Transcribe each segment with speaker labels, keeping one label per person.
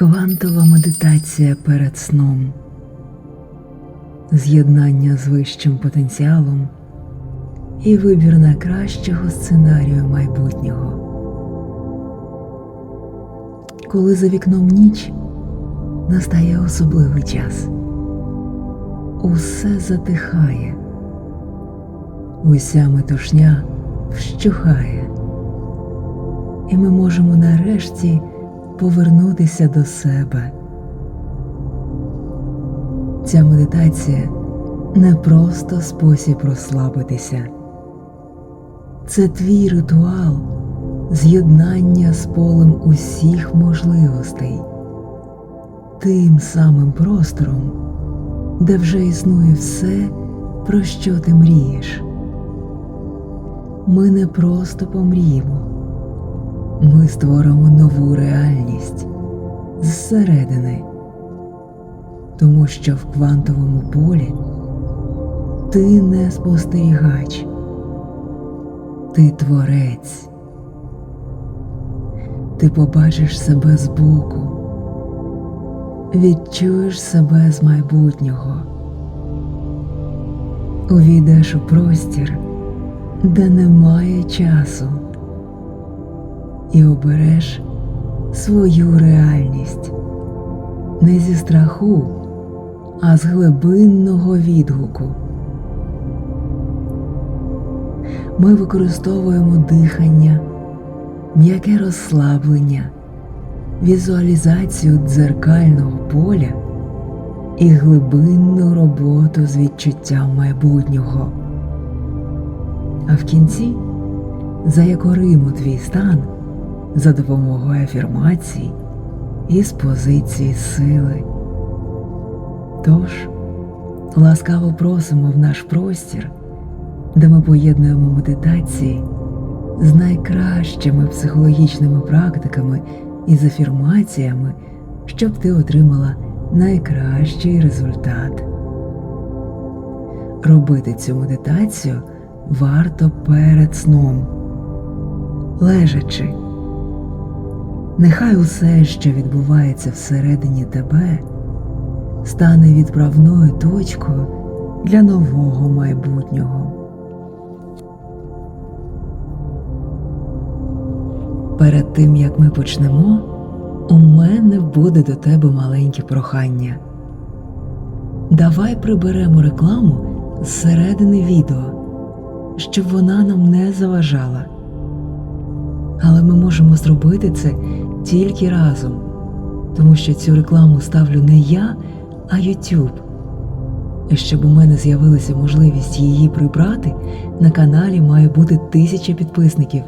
Speaker 1: Квантова медитація перед сном, з'єднання з вищим потенціалом і вибір найкращого сценарію майбутнього. Коли за вікном ніч настає особливий час, усе затихає, уся метушня вщухає, і ми можемо нарешті повернутися до себе. Ця медитація не просто спосіб розслабитися, це твій ритуал з'єднання з полем усіх можливостей, тим самим простором, де вже існує все, про що ти мрієш. Ми не просто помріємо. Ми створимо нову реальність зсередини, тому що в квантовому полі ти не спостерігач, ти творець, ти побачиш себе збоку, відчуєш себе з майбутнього, увійдеш у простір, де немає часу і обереш свою реальність не зі страху, а з глибинного відгуку. Ми використовуємо дихання, м'яке розслаблення, візуалізацію дзеркального поля і глибинну роботу з відчуттям майбутнього. А в кінці заякоримо твій стан за допомогою афірмацій і з позиції сили. Тож, ласкаво просимо в наш простір, де ми поєднуємо медитації з найкращими психологічними практиками і з афірмаціями, щоб ти отримала найкращий результат. Робити цю медитацію варто перед сном, лежачи. Нехай усе, що відбувається всередині тебе, стане відправною точкою для нового майбутнього. Перед тим як ми почнемо, у мене буде до тебе маленьке прохання. Давай приберемо рекламу зсередини відео, щоб вона нам не заважала. Але ми можемо зробити це тільки разом, тому що цю рекламу ставлю не я, а YouTube. І щоб у мене з'явилася можливість її прибрати, на каналі має бути тисяча підписників.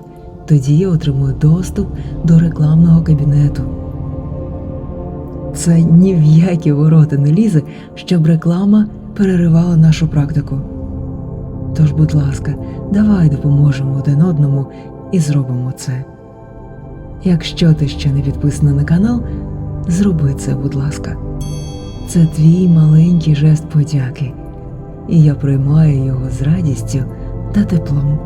Speaker 1: Тоді я отримую доступ до рекламного кабінету. Це ні в які ворота не лізе, щоб реклама переривала нашу практику. Тож, будь ласка, давай допоможемо один одному і зробимо це. Якщо ти ще не підписана на канал, зроби це, будь ласка. Це твій маленький жест подяки, і я приймаю його з радістю та теплом.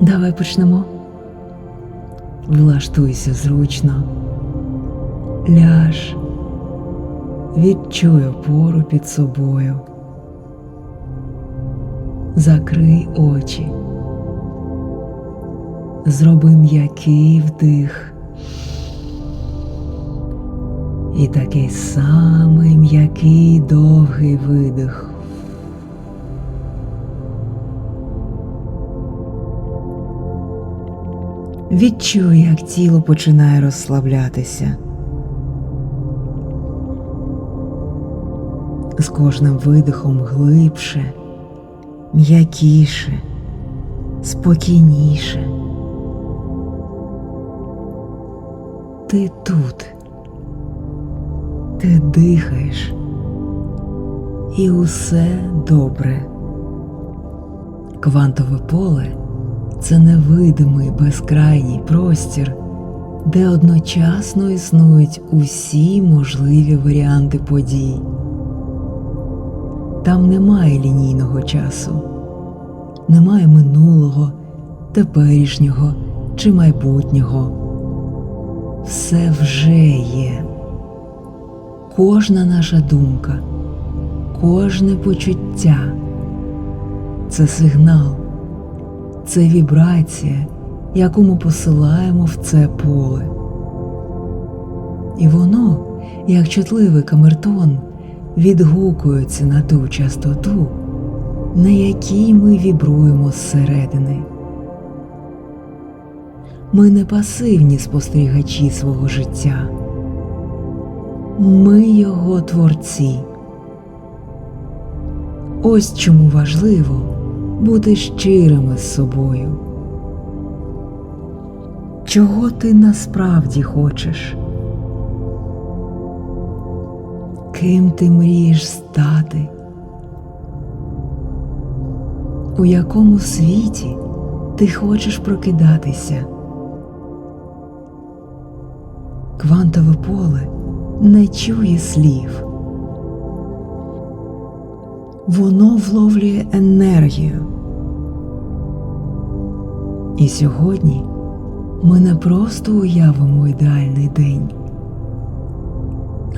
Speaker 1: Давай почнемо. Влаштуйся зручно, ляж, відчуй опору під собою. Закрий очі. Зроби м'який вдих. І такий самий м'який довгий видих. Відчуй, як тіло починає розслаблятися. З кожним видихом глибше, м'якіше, спокійніше. Ти тут, ти дихаєш, і усе добре. Квантове поле це невидимий безкрайній простір, де одночасно існують усі можливі варіанти подій. Там немає лінійного часу, немає минулого, теперішнього чи майбутнього. Все вже є. Кожна наша думка, кожне почуття це сигнал, це вібрація, яку ми посилаємо в це поле. І воно, як чутливий камертон, відгукується на ту частоту, на якій ми вібруємо зсередини. Ми не пасивні спостерігачі свого життя. Ми його творці. Ось чому важливо бути щирими з собою. Чого ти насправді хочеш? Ким ти мрієш стати? У якому світі ти хочеш прокидатися? Квантове поле не чує слів. Воно вловлює енергію. І сьогодні ми не просто уявимо ідеальний день,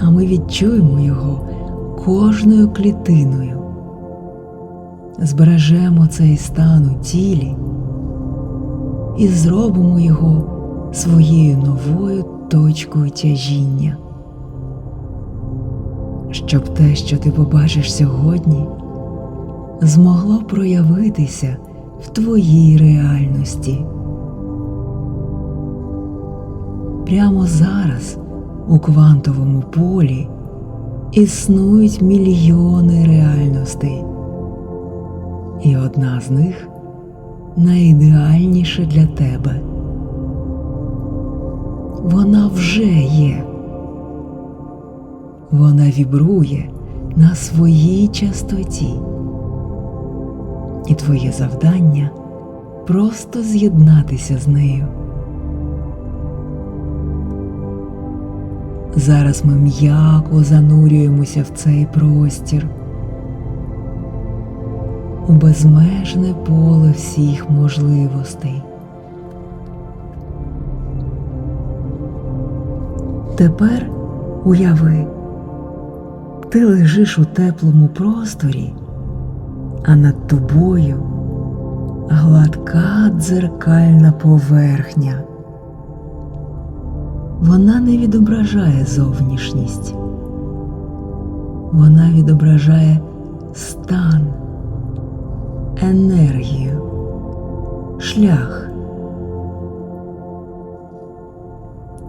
Speaker 1: а ми відчуємо його кожною клітиною, збережемо цей стан у тілі і зробимо його своєю новою точкою тяжіння. Щоб те, що ти побачиш сьогодні, змогло проявитися в твоїй реальності. Прямо зараз у квантовому полі існують мільйони реальностей, і одна з них найідеальніша для тебе. Вона вже є. Вона вібрує на своїй частоті, і твоє завдання просто з'єднатися з нею. Зараз ми м'яко занурюємося в цей простір, у безмежне поле всіх можливостей. Тепер уяви, ти лежиш у теплому просторі, а над тобою гладка дзеркальна поверхня. Вона не відображає зовнішність, вона відображає стан, енергію, шлях.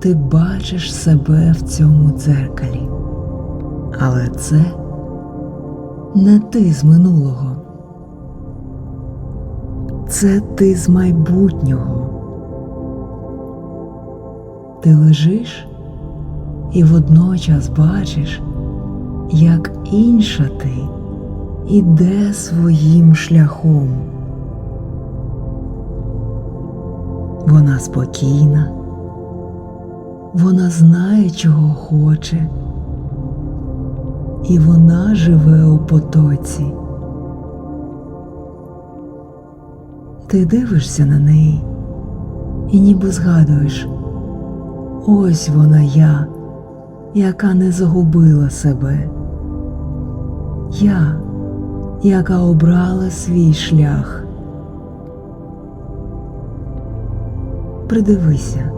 Speaker 1: Ти бачиш себе в цьому дзеркалі, але це не ти з минулого, це ти з майбутнього. Ти лежиш і водночас бачиш, як інша ти іде своїм шляхом. Вона спокійна, вона знає, чого хоче, і вона живе у потоці. Ти дивишся на неї і ніби згадуєш. Ось вона я, яка не загубила себе. Я, яка обрала свій шлях. Придивися,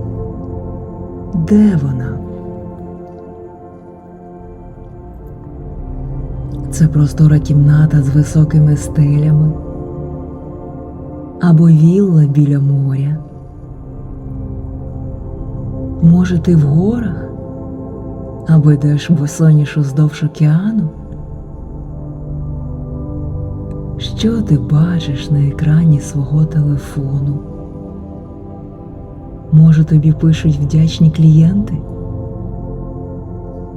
Speaker 1: де вона? Це простора кімната з високими стелями або вілла біля моря. Може, ти в горах або йдеш босоніж уздовж океану? Що ти бачиш на екрані свого телефону? Може, тобі пишуть вдячні клієнти?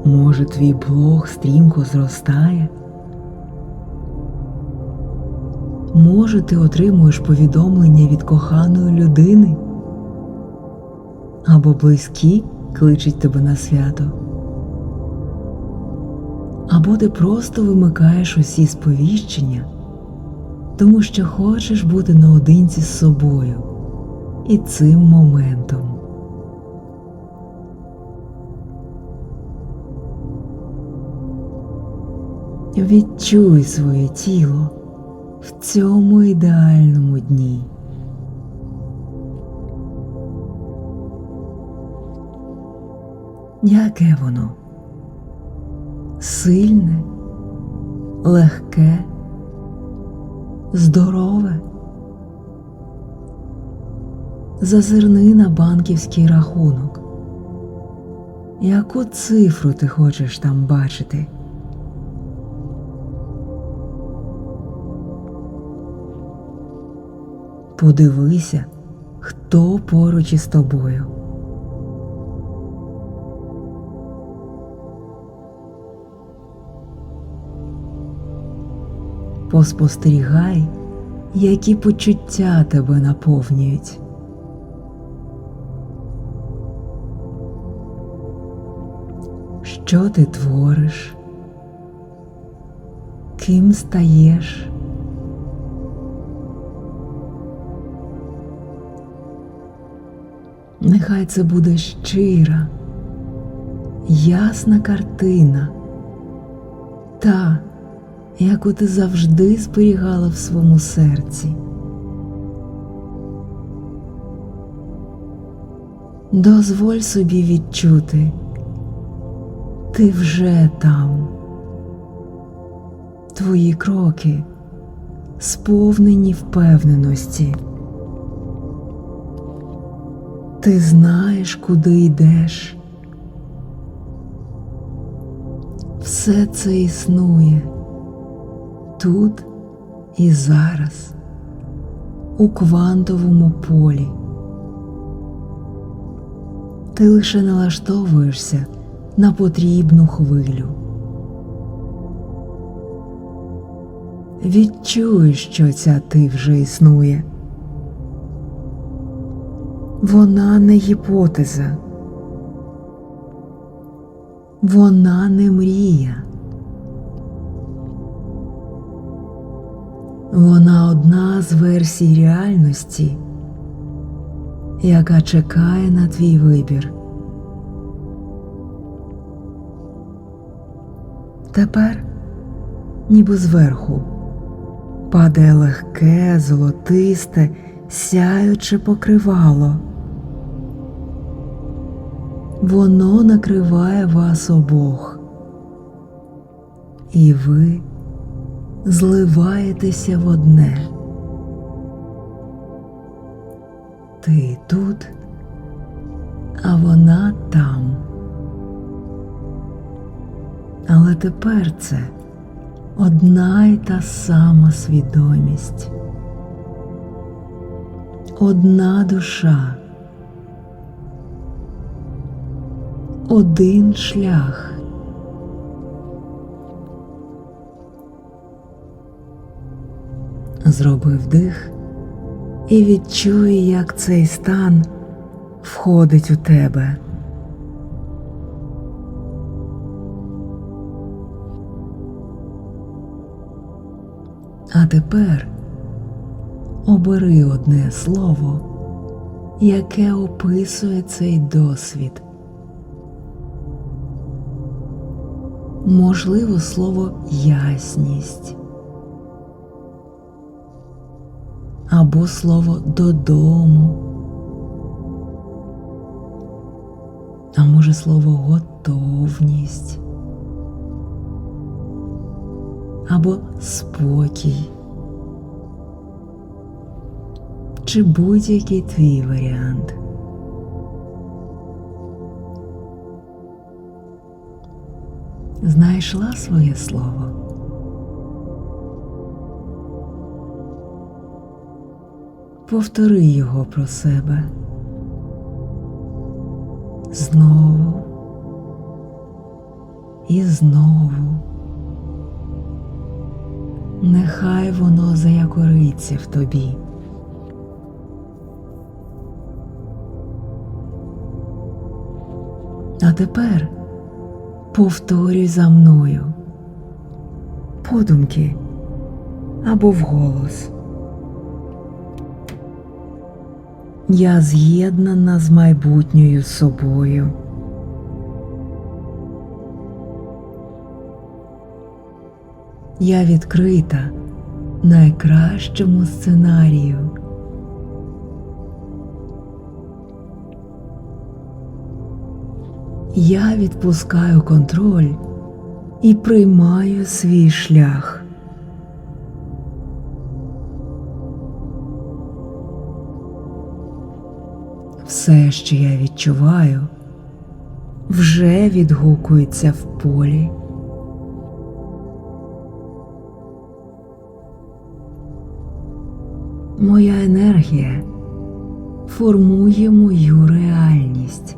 Speaker 1: Може, твій блог стрімко зростає? Може, ти отримуєш повідомлення від коханої людини? Або близькі кличуть тебе на свято. Або ти просто вимикаєш усі сповіщення, тому що хочеш бути наодинці з собою і цим моментом. Відчуй своє тіло в цьому ідеальному дні. Яке воно? Сильне, легке, здорове. Зазирни на банківський рахунок. Яку цифру ти хочеш там бачити? Подивися, хто поруч із тобою. Поспостерігай, які почуття тебе наповнюють. Що ти твориш? Ким стаєш? Нехай це буде щира, ясна картина, та, яку ти завжди зберігала в своєму серці. Дозволь собі відчути, ти вже там. Твої кроки сповнені впевненості. Ти знаєш, куди йдеш. Все це існує тут і зараз, у квантовому полі. Ти лише налаштовуєшся на потрібну хвилю. Відчуй, що ця ти вже існує. Вона не гіпотеза. Вона не мрія. Вона одна з версій реальності, яка чекає на твій вибір. Тепер, ніби зверху, падає легке, золотисте, сяюче покривало. Воно накриває вас обох, і ви зливаєтеся в одне. Ти тут, а вона там. Але тепер це одна й та сама свідомість, одна душа, один шлях. Зроби вдих і відчуй, як цей стан входить у тебе. Тепер обери одне слово, яке описує цей досвід. Можливо, слово ясність або слово додому, а може слово готовність або спокій, чи будь-який твій варіант. Знайшла своє слово. Повтори його про себе. Знову і знову. Нехай воно заякориться в тобі. А тепер повторюй за мною подумки або вголос. Я з'єднана з майбутньою собою. Я відкрита найкращому сценарію. Я відпускаю контроль і приймаю свій шлях. Все, що я відчуваю, вже відгукується в полі. Моя енергія формує мою реальність.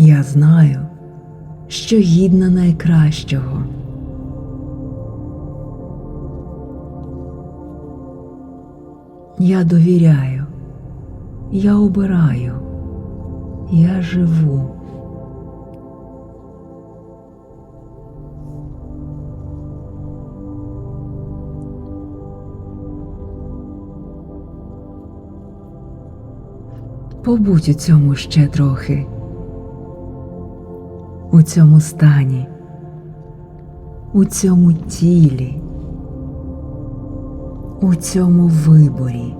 Speaker 1: Я знаю, що гідна найкращого. Я довіряю, я обираю, я живу. Побудь у цьому ще трохи, у цьому стані, у цьому тілі, у цьому виборі.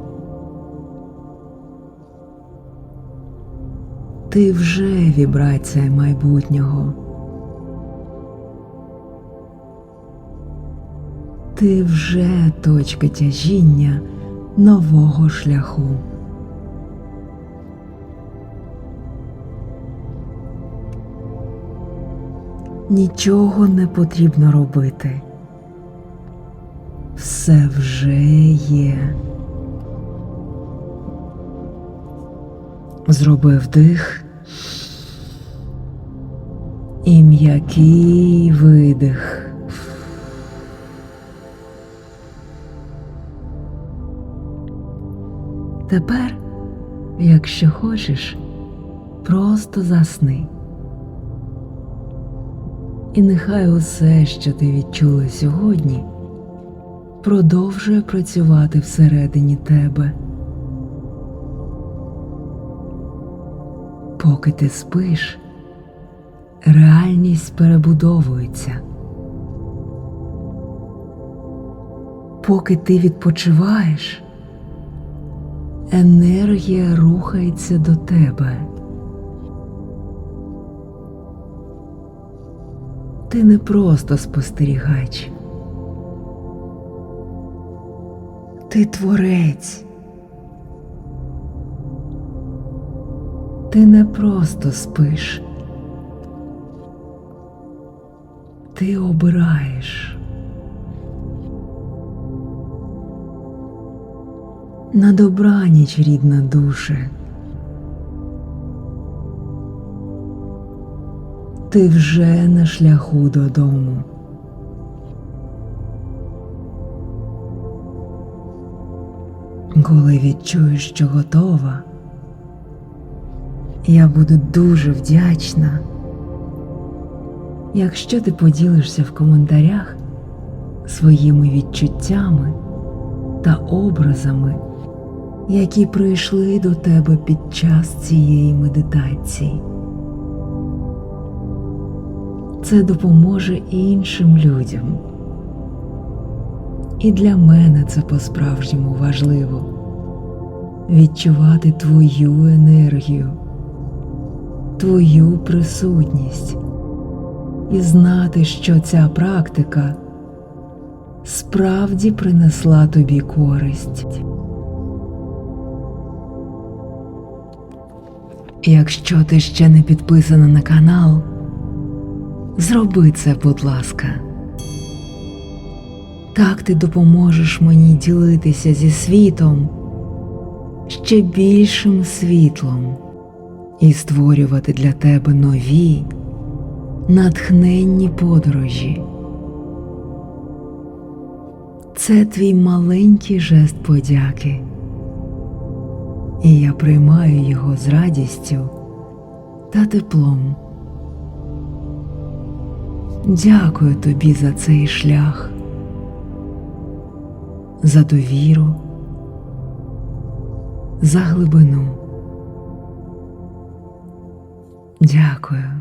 Speaker 1: Ти вже вібрація майбутнього. Ти вже точка тяжіння нового шляху. Нічого не потрібно робити. Все вже є. Зроби вдих і м'який видих. Тепер, якщо хочеш, просто засни. І нехай усе, що ти відчула сьогодні, продовжує працювати всередині тебе. Поки ти спиш, реальність перебудовується. Поки ти відпочиваєш, енергія рухається до тебе. Ти не просто спостерігач. Ти творець. Ти не просто спиш. Ти обираєш. На добраніч, рідна душе. Ти вже на шляху додому. Коли відчуєш, що готова, я буду дуже вдячна, якщо ти поділишся в коментарях своїми відчуттями та образами, які прийшли до тебе під час цієї медитації. Це допоможе іншим людям. І для мене це по-справжньому важливо відчувати твою енергію, твою присутність і знати, що ця практика справді принесла тобі користь. Якщо ти ще не підписана на канал, зроби це, будь ласка. Так ти допоможеш мені ділитися зі світом ще більшим світлом і створювати для тебе нові, натхненні подорожі. Це твій маленький жест подяки, і я приймаю його з радістю та теплом. Дякую тобі за цей шлях за довіру, за глибину. Дякую.